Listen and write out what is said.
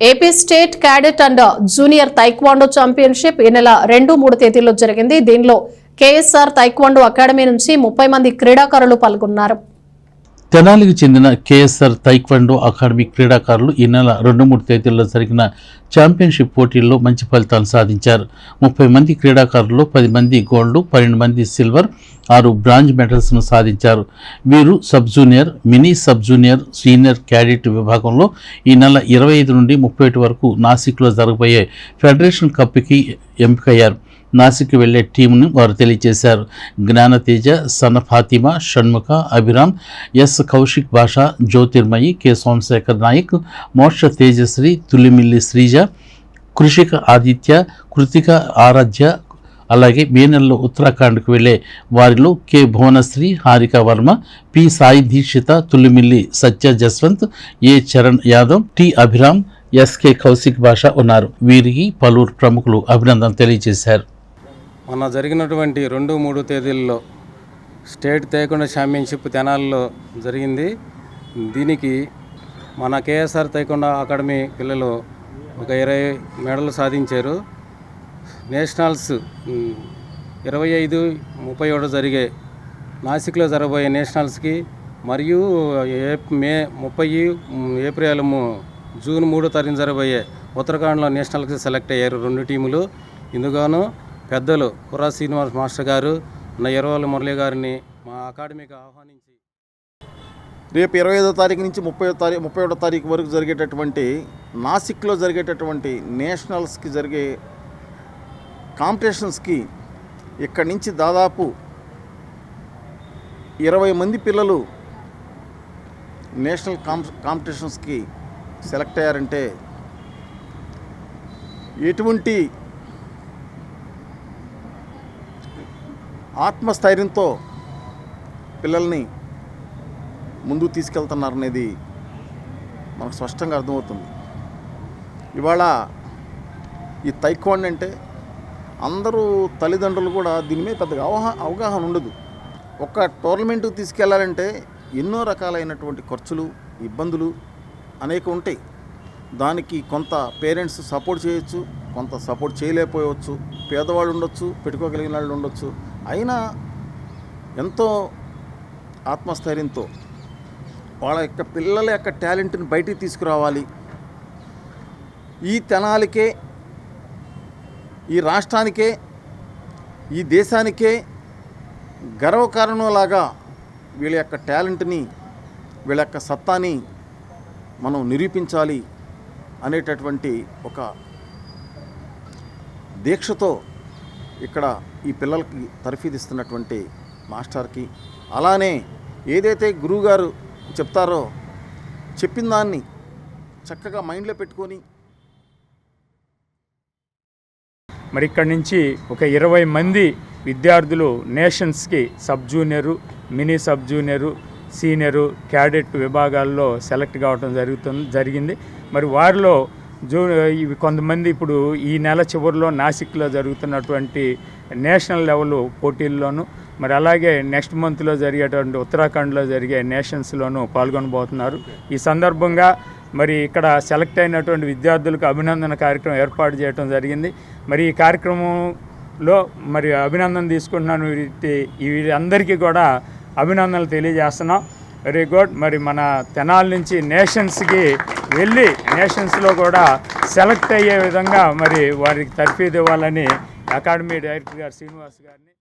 AP state cadet and junior taekwondo championship ఈ నెల రెండు మూడు తేదీల్లో జరిగింది. దీనిలో కేఎస్ఆర్ తైక్వాండో అకాడమీ నుంచి ముప్పై మంది క్రీడాకారులు పాల్గొన్నారు. తెనాలికి చెందిన కేఎస్ఆర్ తైక్వాండో అకాడమీ క్రీడాకారులు ఈ నెల రెండు మూడు తేదీల్లో జరిగిన ఛాంపియన్షిప్ పోటీల్లో మంచి ఫలితాలు సాధించారు. ముప్పై మంది క్రీడాకారుల్లో పది మంది గోల్డ్ పన్నెండు మంది సిల్వర్ ఆరు బ్రాంజ్ మెడల్స్ను సాధించారు. వీరు sub junior mini sub junior senior cadet విభాగంలో ఈ నెల ఇరవై ఐదు నుండి ముప్పై ఒకటి వరకు నాసిక్లో జరగబోయే ఫెడరేషన్ కప్కి ఎంపికయ్యారు. నాసిక్ వెళ్ళే టీంను వారు తెలియజేశారు. జ్ఞానతేజ సన ఫాతిమా షణ్ముఖ అభిరామ్ ఎస్ కౌశిక్ భాష జ్యోతిర్మయి కె సోమశేఖర్ నాయక్ మోక్ష తేజశ్రీ తులిమిల్లి శ్రీజ కృషిక ఆదిత్య కృతిక ఆరాధ్య అలాగే మే నెలలో ఉత్తరాఖండ్కు వెళ్ళే వారిలో K Bhuvanasri Harika Varma P Sai Deekshitha Tullimilli Satya Jaswanth A Charan Yadav T Abhiram SK Kaushik Basha ఉన్నారు. వీరికి పలువురు ప్రముఖులు అభినందన తెలియజేశారు. మొన్న జరిగినటువంటి రెండు మూడు తేదీల్లో స్టేట్ తేకుండా ఛాంపియన్షిప్ తెనాల్లో జరిగింది. దీనికి మన కేఎస్ఆర్ తైకొండ అకాడమీ పిల్లలు ఒక ఇరవై మెడలు సాధించారు. నేషనల్స్ ఇరవై ఐదు ముప్పై ఒకటి జరిగే నాసిక్లో జరగబోయే నేషనల్స్కి మరియు ఏ మే ముప్పై ఏప్రిల్ జూన్ మూడో తారీఖు జరగబోయే ఉత్తరాఖండ్లో నేషనల్కి సెలెక్ట్ అయ్యారు రెండు టీములు. ఇందుగాను పెద్దలు కుర్రా శ్రీనివాస్ మాస్టర్ గారు నా ఎరవాళ్ళ మురళి గారిని మా అకాడమీకి ఆహ్వానించి. రేపు ఇరవై ఐదో తారీఖు నుంచి ముప్పై తారీఖు ముప్పై ఒకటో తారీఖు వరకు జరిగేటటువంటి నాసిక్లో జరిగేటటువంటి నేషనల్స్కి జరిగే కాంపిటీషన్స్కి ఇక్కడి నుంచి దాదాపు ఇరవై మంది పిల్లలు నేషనల్ కాంప్ కాంపిటీషన్స్కి సెలెక్ట్ అయ్యారంటే ఎటువంటి ఆత్మస్థైర్యంతో పిల్లల్ని ముందుకు తీసుకెళ్తున్నారనేది మనకు స్పష్టంగా అర్థమవుతుంది. ఇవాళ ఈ తైక్వాండ్ అంటే అందరూ తల్లిదండ్రులు కూడా దీని మీద పెద్దగా అవహా అవగాహన ఉండదు. ఒక టోర్నమెంట్కి తీసుకెళ్ళాలంటే ఎన్నో రకాలైనటువంటి ఖర్చులు ఇబ్బందులు అనేక ఉంటాయి. దానికి కొంత పేరెంట్స్ సపోర్ట్ చేయొచ్చు కొంత సపోర్ట్ చేయలేకపోవచ్చు పేదవాళ్ళు ఉండొచ్చు పెట్టుకోగలిగిన వాళ్ళు ఉండొచ్చు. అయినా ఎంతో ఆత్మస్థైర్యంతో వాళ్ళ యొక్క పిల్లల యొక్క టాలెంట్ని బయటికి తీసుకురావాలి. ఈ తెనాలకే ఈ రాష్ట్రానికే ఈ దేశానికే గర్వకారణంలాగా వీళ్ళ యొక్క టాలెంట్ని వీళ్ళ యొక్క సత్తాని మనం నిరూపించాలి అనేటటువంటి ఒక దీక్షతో ఇక్కడ ఈ పిల్లలకి తర్ఫీదిస్తున్నటువంటి మాస్టర్కి. అలానే ఏదైతే గురువుగారు చెప్తారో చెప్పిన దాన్ని చక్కగా మైండ్లో పెట్టుకొని మరి ఇక్కడి నుంచి ఒక ఇరవై మంది విద్యార్థులు నేషన్స్కి sub junior mini sub junior senior cadet విభాగాల్లో సెలెక్ట్ కావడం జరుగుతుంది జరిగింది. మరి వారిలో జూ ఇవి కొంతమంది ఇప్పుడు ఈ నెల చివరిలో నాసిక్లో జరుగుతున్నటువంటి నేషనల్ లెవెల్ పోటీల్లోనూ మరి అలాగే నెక్స్ట్ మంత్లో జరిగేటువంటి ఉత్తరాఖండ్లో జరిగే నేషన్స్లోనూ పాల్గొనబోతున్నారు. ఈ సందర్భంగా మరి ఇక్కడ సెలెక్ట్ అయినటువంటి విద్యార్థులకు అభినందన కార్యక్రమం ఏర్పాటు చేయడం జరిగింది. మరి ఈ కార్యక్రమంలో మరి అభినందన తీసుకుంటున్నాను వీరి వీరందరికీ కూడా అభినందనలు తెలియజేస్తున్నాం. Very good. మరి మన తెనాల నుంచి నేషన్స్కి వెళ్ళి నేషన్స్లో కూడా సెలెక్ట్ అయ్యే విధంగా మరి వారికి తర్ఫీదు ఇవ్వాలని అకాడమీ డైరెక్టర్ గారు శ్రీనివాస్ గారిని